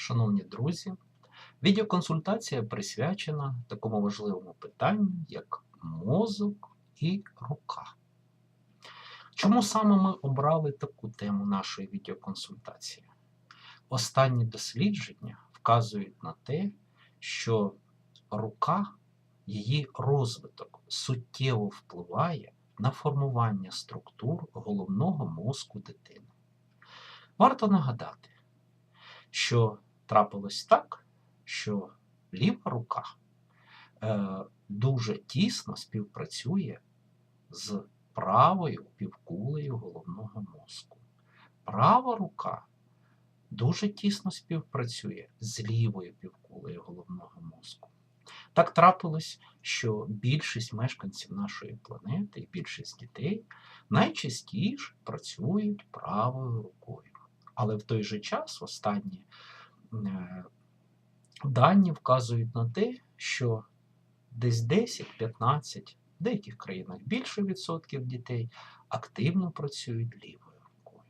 шановні друзі, відеоконсультація присвячена такому важливому питанню, як мозок і рука. Чому саме ми обрали таку тему нашої відеоконсультації? Останні дослідження вказують на те, що рука, її розвиток суттєво впливає на формування структур головного мозку дитини. Варто нагадати, що трапилось так, що ліва рука е, дуже тісно співпрацює з правою півкулею головного мозку. Права рука дуже тісно співпрацює з лівою півкулею головного мозку. Так трапилось, що більшість мешканців нашої планети і більшість дітей найчастіше працюють правою рукою. Але в той же час останні дані вказують на те, що десь 10-15, в деяких країнах більше відсотків дітей активно працюють лівою рукою.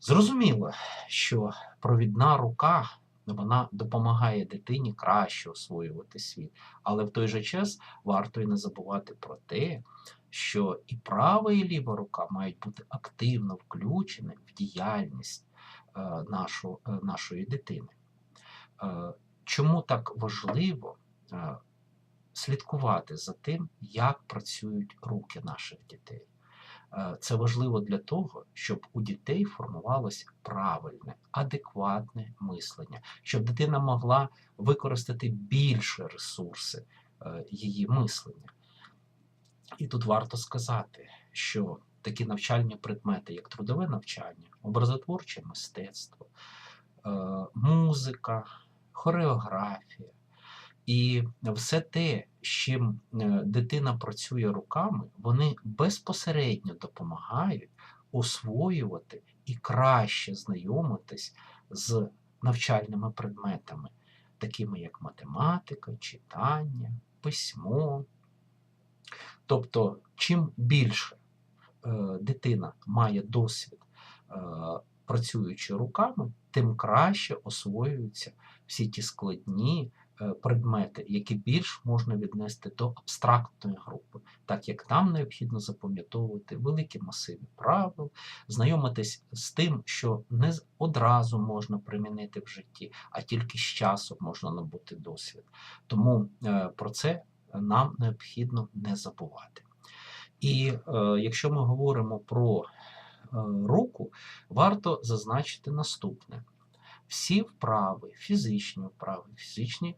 Зрозуміло, що провідна рука вона допомагає дитині краще освоювати світ, але в той же час варто і не забувати про те, що і права, і ліва рука мають бути активно включені в діяльність е, нашу, е, нашої дитини. Е, Чому так важливо е, слідкувати за тим, як працюють руки наших дітей? Е, Це важливо для того, щоб у дітей формувалось правильне, адекватне мислення, щоб дитина могла використати більше ресурси е, її мислення. І тут варто сказати, що такі навчальні предмети, як трудове навчання, образотворче мистецтво, е, музика, хореографія і все те, з чим е, дитина працює руками, вони безпосередньо допомагають освоювати і краще знайомитись з навчальними предметами, такими як математика, читання, письмо. Тобто, чим більше дитина має досвід, е, працюючи руками, тим краще освоюються всі ті складні е, предмети, які більш можна віднести до абстрактної групи, так як там необхідно запам'ятовувати великі масиви правил, знайомитись з тим, що не одразу можна примінити в житті, а тільки з часом можна набути досвід. Тому е, про це нам необхідно не забувати. І е, якщо ми говоримо про е, руку, варто зазначити наступне: всі вправи, фізичні вправи, фізичні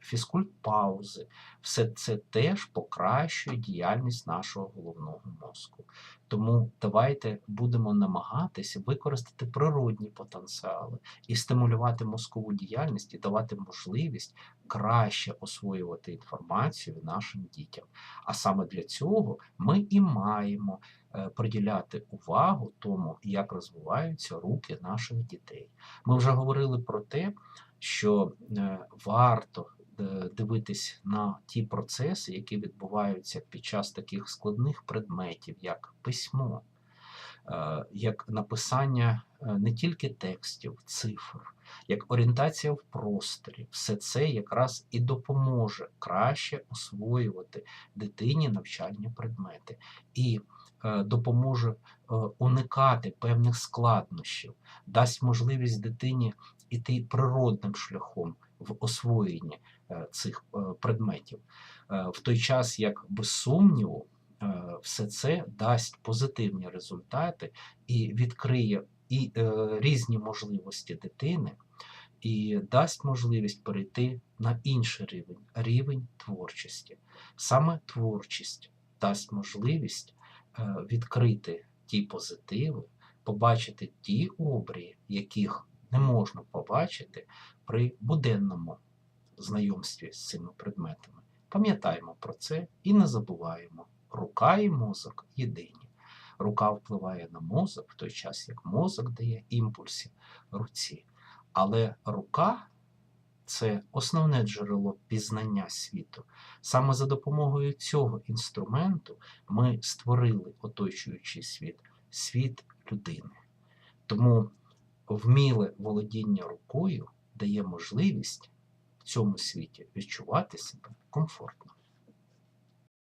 фізкульт-паузи, все це теж покращує діяльність нашого головного мозку. Тому давайте будемо намагатися використати природні потенціали і стимулювати мозкову діяльність і давати можливість краще освоювати інформацію нашим дітям. А саме для цього ми і маємо е, приділяти увагу тому, як розвиваються руки наших дітей. Ми вже говорили про те, що е, варто е, дивитись на ті процеси, які відбуваються під час таких складних предметів, як письмо, як написання е, не тільки текстів, цифр, як орієнтація в просторі. Все це якраз і допоможе краще освоювати дитині навчальні предмети і е, допоможе е, уникати певних складнощів, дасть можливість дитині іти природним шляхом в освоєнні е, цих е, предметів. Е, В той час, як без сумніву, е, все це дасть позитивні результати і відкриє і е, різні можливості дитини, і дасть можливість перейти на інший рівень рівень творчості. Саме творчість дасть можливість е, відкрити ті позитиви, побачити ті обрії, яких не можна побачити при буденному знайомстві з цими предметами. Пам'ятаємо про це і не забуваємо. Рука і мозок єдині. Рука впливає на мозок в той час, як мозок дає імпульси руці. Але рука це основне джерело пізнання світу. Саме за допомогою цього інструменту ми створили оточуючий світ, світ людини. Тому вміле володіння рукою дає можливість в цьому світі відчувати себе комфортно.